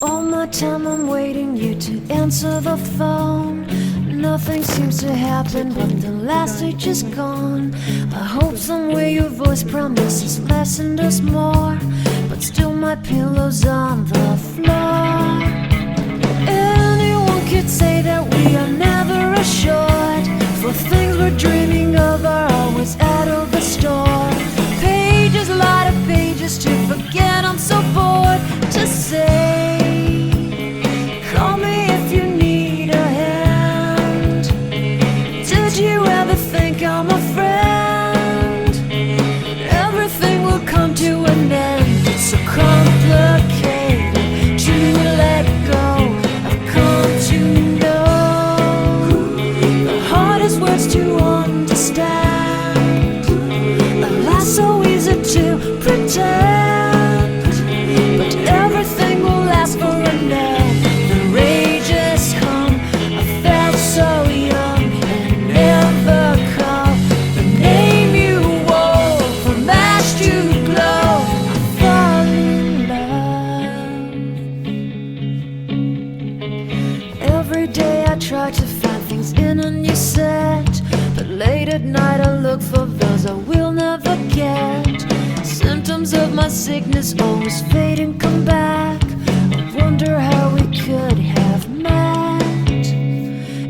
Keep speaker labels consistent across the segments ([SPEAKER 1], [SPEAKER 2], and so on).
[SPEAKER 1] All my time I'm waiting you to answer the phone. Nothing seems to happen, but the last stage is gone. I hope somewhere your voice promises less and us more. But still, my pillow's on the floor. Anyone could say that we are never assured. For things we're dreaming of are always out of the store. At night I look for those I will never get. Symptoms of my sickness always fade and come back. I wonder how we could have met.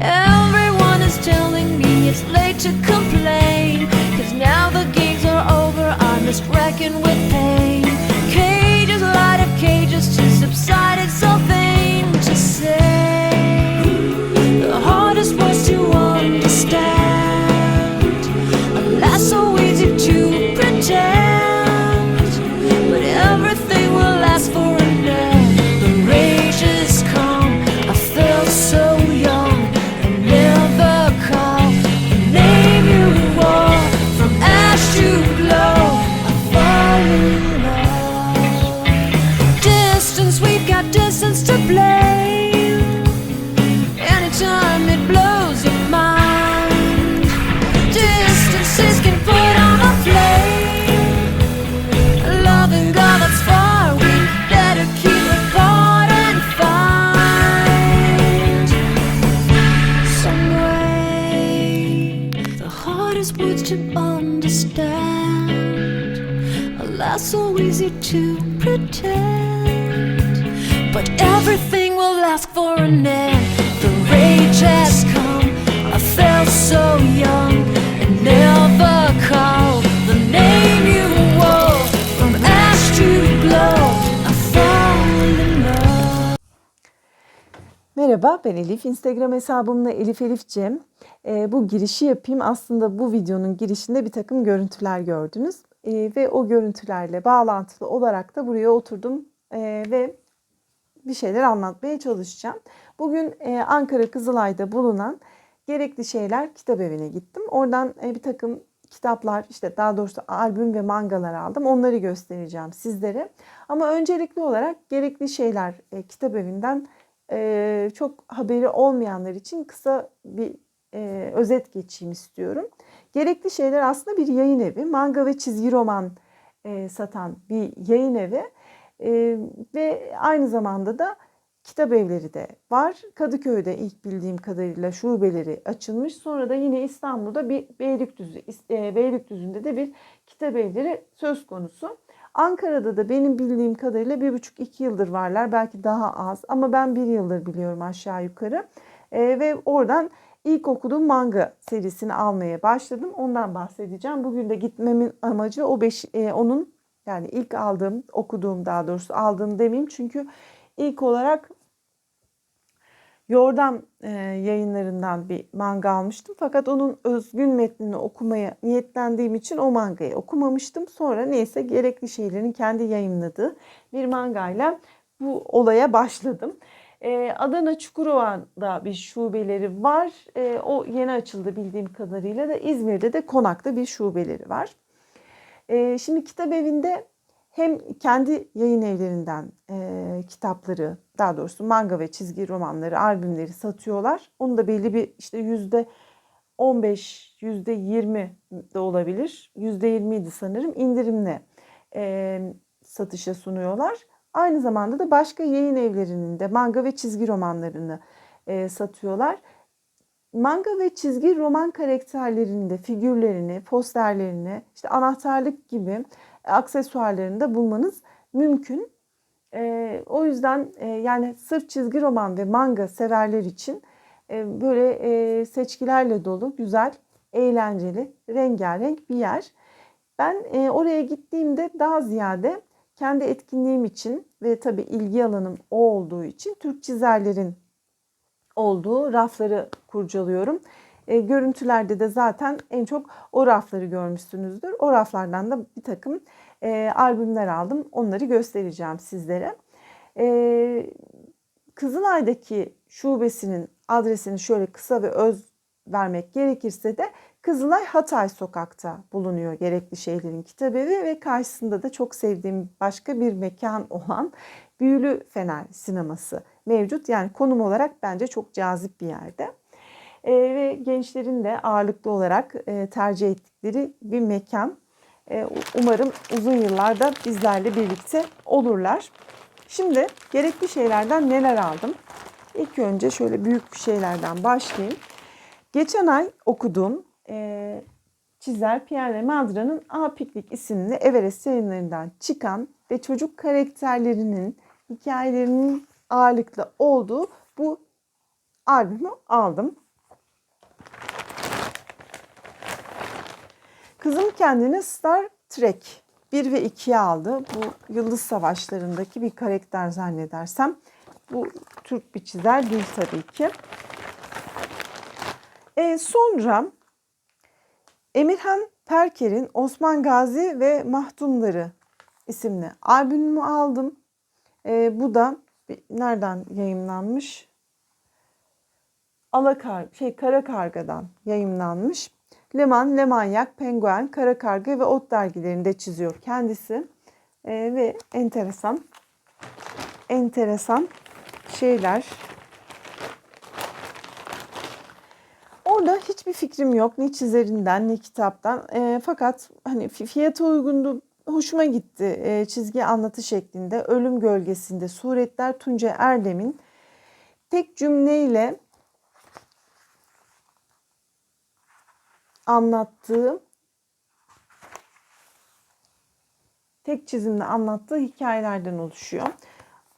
[SPEAKER 1] Everyone is telling me it's late to complain. Cause now the games are over, I'm just wrecking with understand, alas, so easy to pretend. But everything will last for an end. The rage has come. I felt so young and never
[SPEAKER 2] Merhaba ben Elif. Instagram hesabımla Elif Elif Cem. Ee, bu girişi yapayım. Aslında bu videonun girişinde bir takım görüntüler gördünüz. Ee, ve o görüntülerle bağlantılı olarak da buraya oturdum ee, ve bir şeyler anlatmaya çalışacağım. Bugün e, Ankara Kızılay'da bulunan Gerekli Şeyler Kitap Evi'ne gittim. Oradan e, bir takım kitaplar, işte daha doğrusu albüm ve mangalar aldım. Onları göstereceğim sizlere. Ama öncelikli olarak Gerekli Şeyler e, Kitap Evi'nden e, çok haberi olmayanlar için kısa bir e, özet geçeyim istiyorum. Gerekli Şeyler aslında bir yayın evi. Manga ve çizgi roman e, satan bir yayın evi. E, ve aynı zamanda da kitap evleri de var. Kadıköy'de ilk bildiğim kadarıyla şubeleri açılmış. Sonra da yine İstanbul'da bir Beylikdüzü, Beylikdüzü'nde de bir kitap evleri söz konusu. Ankara'da da benim bildiğim kadarıyla bir buçuk iki yıldır varlar. Belki daha az ama ben bir yıldır biliyorum aşağı yukarı. E, ve oradan ilk okuduğum manga serisini almaya başladım. Ondan bahsedeceğim. Bugün de gitmemin amacı o beş, e, onun yani ilk aldığım, okuduğum daha doğrusu aldığım demeyeyim. Çünkü ilk olarak Yordam e, yayınlarından bir manga almıştım. Fakat onun özgün metnini okumaya niyetlendiğim için o mangayı okumamıştım. Sonra neyse gerekli şeylerin kendi yayınladığı bir mangayla bu olaya başladım. E, Adana Çukurova'da bir şubeleri var. E, o yeni açıldı bildiğim kadarıyla da İzmir'de de Konak'ta bir şubeleri var. E, şimdi kitap evinde hem kendi yayın evlerinden e, kitapları, daha doğrusu manga ve çizgi romanları, albümleri satıyorlar. Onu da belli bir işte yüzde 15, yüzde 20 de olabilir. Yüzde 20 idi sanırım indirimle e, satışa sunuyorlar. Aynı zamanda da başka yayın evlerinin de manga ve çizgi romanlarını e, satıyorlar. Manga ve çizgi roman karakterlerinde figürlerini, posterlerini, işte anahtarlık gibi aksesuarlarını da bulmanız mümkün. E, o yüzden e, yani sırf çizgi roman ve manga severler için e, böyle e, seçkilerle dolu, güzel, eğlenceli, rengarenk bir yer. Ben e, oraya gittiğimde daha ziyade kendi etkinliğim için ve tabii ilgi alanım o olduğu için Türk çizerlerin olduğu rafları kurcalıyorum. E, görüntülerde de zaten en çok o rafları görmüşsünüzdür. O raflardan da bir takım e, albümler aldım. Onları göstereceğim sizlere. E, Kızılay'daki şubesinin adresini şöyle kısa ve öz vermek gerekirse de Kızılay Hatay sokakta bulunuyor gerekli şeylerin kitabevi ve karşısında da çok sevdiğim başka bir mekan olan Büyülü Fener sineması mevcut. Yani konum olarak bence çok cazip bir yerde. E, ve gençlerin de ağırlıklı olarak e, tercih ettikleri bir mekan. E, umarım uzun yıllarda bizlerle birlikte olurlar. Şimdi gerekli şeylerden neler aldım? İlk önce şöyle büyük şeylerden başlayayım. Geçen ay okuduğum e, çizer Pierre Madra'nın A Piknik isimli Everest yayınlarından çıkan ve çocuk karakterlerinin hikayelerinin ağırlıklı olduğu bu albümü aldım. Kızım kendini Star Trek 1 ve 2'ye aldı. Bu Yıldız Savaşları'ndaki bir karakter zannedersem. Bu Türk bir çizer değil tabii ki. E, sonra Emirhan Perker'in Osman Gazi ve Mahdumları isimli albümümü aldım. E, bu da nereden yayımlanmış? Alakar, şey Kara Karga'dan yayımlanmış. Leman, Lemanyak, Penguen, Kara Karga ve Ot dergilerinde çiziyor kendisi. E, ve enteresan, enteresan şeyler. Orada hiçbir fikrim yok ne çizerinden ne kitaptan. E, fakat hani fiyatı uygundu, hoşuma gitti. E, çizgi anlatı şeklinde Ölüm Gölgesinde Suretler Tunca Erdem'in tek cümleyle anlattığı tek çizimle anlattığı hikayelerden oluşuyor.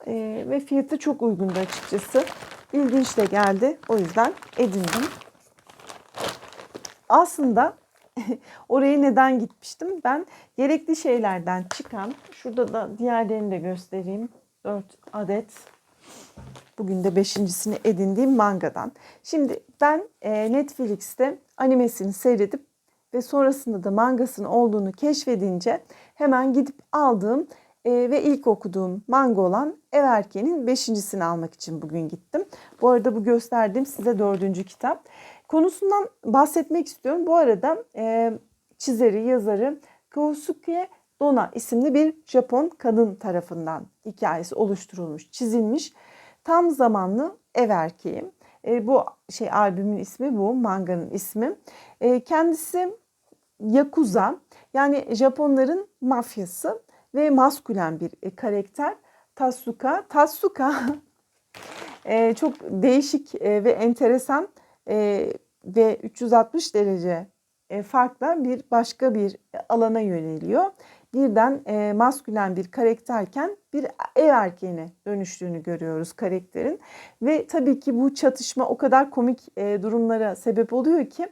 [SPEAKER 2] E, ve fiyatı çok uygundu açıkçası. İlginç de geldi. O yüzden edindim. Aslında oraya neden gitmiştim? Ben gerekli şeylerden çıkan, şurada da diğerlerini de göstereyim. 4 adet Bugün de beşincisini edindiğim mangadan. Şimdi ben e, Netflix'te animesini seyredip ve sonrasında da mangasının olduğunu keşfedince hemen gidip aldığım e, ve ilk okuduğum manga olan Ev Erkeği'nin beşincisini almak için bugün gittim. Bu arada bu gösterdiğim size dördüncü kitap. Konusundan bahsetmek istiyorum. Bu arada e, çizeri, yazarı Kousuke Dona isimli bir Japon kadın tarafından hikayesi oluşturulmuş, çizilmiş. Tam zamanlı ev erkeği. E, bu şey albümün ismi bu, manganın ismi. E, kendisi Yakuza yani Japonların mafyası ve maskülen bir e, karakter. Tatsuka. Tatsuka e, çok değişik e, ve enteresan e, ve 360 derece e, farkla bir başka bir alana yöneliyor birden e, maskülen bir karakterken bir ev erkeğine dönüştüğünü görüyoruz karakterin. Ve tabii ki bu çatışma o kadar komik e, durumlara sebep oluyor ki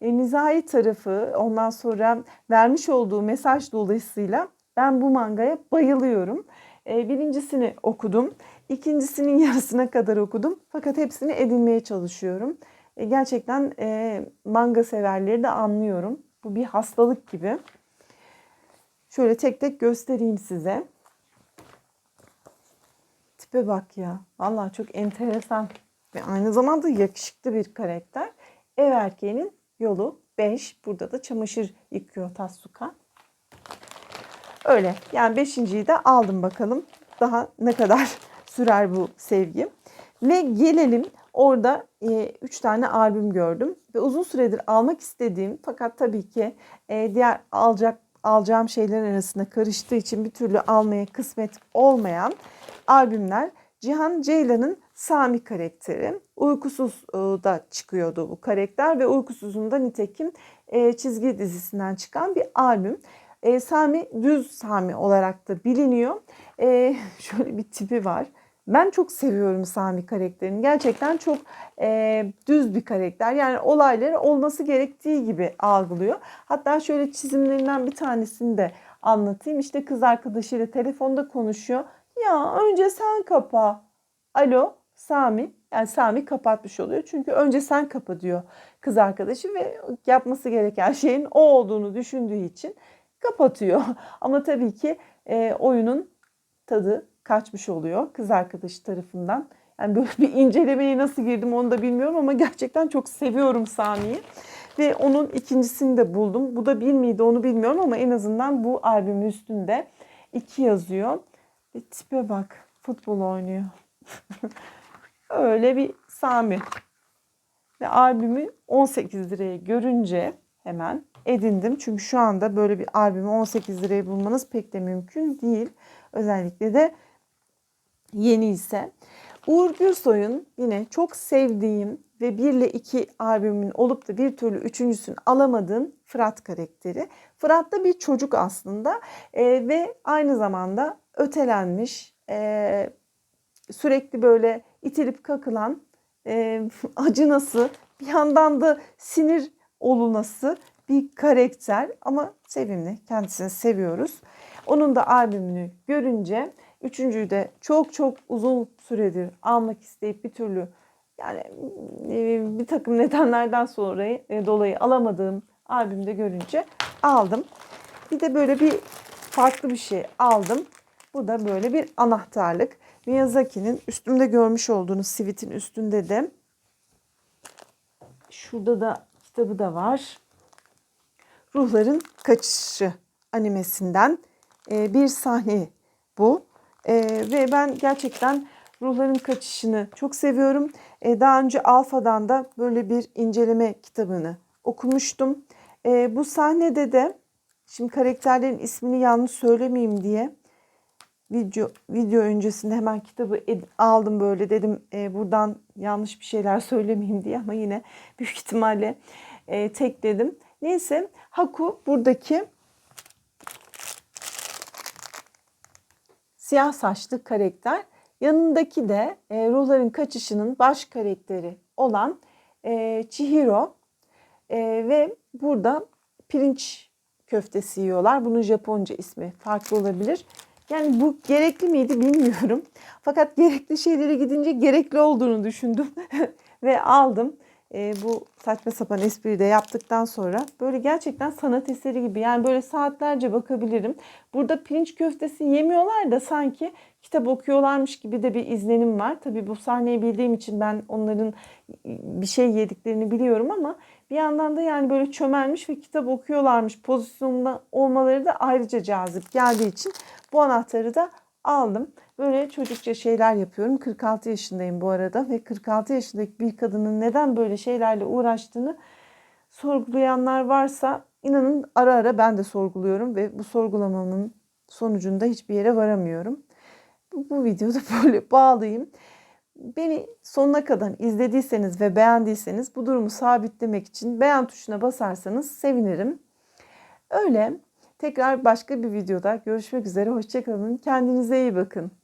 [SPEAKER 2] e, mizahi tarafı ondan sonra vermiş olduğu mesaj dolayısıyla ben bu mangaya bayılıyorum. E, birincisini okudum. ikincisinin yarısına kadar okudum. Fakat hepsini edinmeye çalışıyorum. E, gerçekten e, manga severleri de anlıyorum. Bu bir hastalık gibi. Şöyle tek tek göstereyim size. Tipe bak ya. Vallahi çok enteresan ve aynı zamanda yakışıklı bir karakter. Ev erkeğinin yolu 5. Burada da çamaşır yıkıyor Tatsuka. Öyle. Yani beşinciyi de aldım bakalım. Daha ne kadar sürer bu sevgi. Ve gelelim orada 3 e, tane albüm gördüm. Ve uzun süredir almak istediğim fakat tabii ki e, diğer alacak alacağım şeylerin arasında karıştığı için bir türlü almaya kısmet olmayan albümler. Cihan Ceylan'ın Sami karakteri. Uykusuz e, da çıkıyordu bu karakter ve Uykusuz'un da nitekim e, çizgi dizisinden çıkan bir albüm. E, Sami düz Sami olarak da biliniyor. Şöyle bir tipi var. Ben çok seviyorum Sami karakterini. Gerçekten çok e, düz bir karakter. Yani olayları olması gerektiği gibi algılıyor. Hatta şöyle çizimlerinden bir tanesini de anlatayım. İşte kız arkadaşıyla telefonda konuşuyor. Ya önce sen kapa. Alo Sami. Yani Sami kapatmış oluyor. Çünkü önce sen kapa diyor kız arkadaşı ve yapması gereken şeyin o olduğunu düşündüğü için kapatıyor. Ama tabii ki e, oyunun tadı kaçmış oluyor kız arkadaşı tarafından. Yani böyle bir incelemeye nasıl girdim onu da bilmiyorum ama gerçekten çok seviyorum Sami'yi. Ve onun ikincisini de buldum. Bu da bir miydi onu bilmiyorum ama en azından bu albümün üstünde iki yazıyor. Ve tipe bak futbol oynuyor. Öyle bir Sami. Ve albümü 18 liraya görünce hemen edindim. Çünkü şu anda böyle bir albümü 18 liraya bulmanız pek de mümkün değil. Özellikle de yeni ise. Uğur Gürsoy'un yine çok sevdiğim ve 1 ile 2 albümün olup da bir türlü üçüncüsünü alamadığım Fırat karakteri. Fırat da bir çocuk aslında e, ve aynı zamanda ötelenmiş, e, sürekli böyle itilip kakılan, e, acınası, bir yandan da sinir olunası bir karakter ama sevimli. Kendisini seviyoruz. Onun da albümünü görünce üçüncüyü de çok çok uzun süredir almak isteyip bir türlü yani e, bir takım nedenlerden sonra e, dolayı alamadığım albümde görünce aldım. Bir de böyle bir farklı bir şey aldım. Bu da böyle bir anahtarlık. Miyazaki'nin üstümde görmüş olduğunuz sivitin üstünde de şurada da kitabı da var. Ruhların Kaçışı animesinden e, bir sahne bu. E, ve ben gerçekten Ruhların Kaçışını çok seviyorum. E, daha önce Alfa'dan da böyle bir inceleme kitabını okumuştum. E, bu sahnede de şimdi karakterlerin ismini yanlış söylemeyeyim diye video video öncesinde hemen kitabı aldım böyle dedim e, buradan yanlış bir şeyler söylemeyeyim diye ama yine büyük ihtimalle e, tekledim. Neyse Haku buradaki siyah saçlı karakter. Yanındaki de e, Ruhların Kaçışı'nın baş karakteri olan e, Chihiro. E, ve burada pirinç köftesi yiyorlar. Bunun Japonca ismi farklı olabilir. Yani bu gerekli miydi bilmiyorum. Fakat gerekli şeylere gidince gerekli olduğunu düşündüm ve aldım. E, bu saçma sapan espriyi de yaptıktan sonra böyle gerçekten sanat eseri gibi yani böyle saatlerce bakabilirim. Burada pirinç köftesi yemiyorlar da sanki kitap okuyorlarmış gibi de bir izlenim var. Tabii bu sahneyi bildiğim için ben onların bir şey yediklerini biliyorum ama bir yandan da yani böyle çömelmiş ve kitap okuyorlarmış pozisyonunda olmaları da ayrıca cazip geldiği için bu anahtarı da aldım. Böyle çocukça şeyler yapıyorum. 46 yaşındayım bu arada ve 46 yaşındaki bir kadının neden böyle şeylerle uğraştığını sorgulayanlar varsa inanın ara ara ben de sorguluyorum ve bu sorgulamamın sonucunda hiçbir yere varamıyorum. Bu, bu videoda böyle bağlayayım. Beni sonuna kadar izlediyseniz ve beğendiyseniz bu durumu sabitlemek için beğen tuşuna basarsanız sevinirim. Öyle tekrar başka bir videoda görüşmek üzere. Hoşçakalın. Kendinize iyi bakın.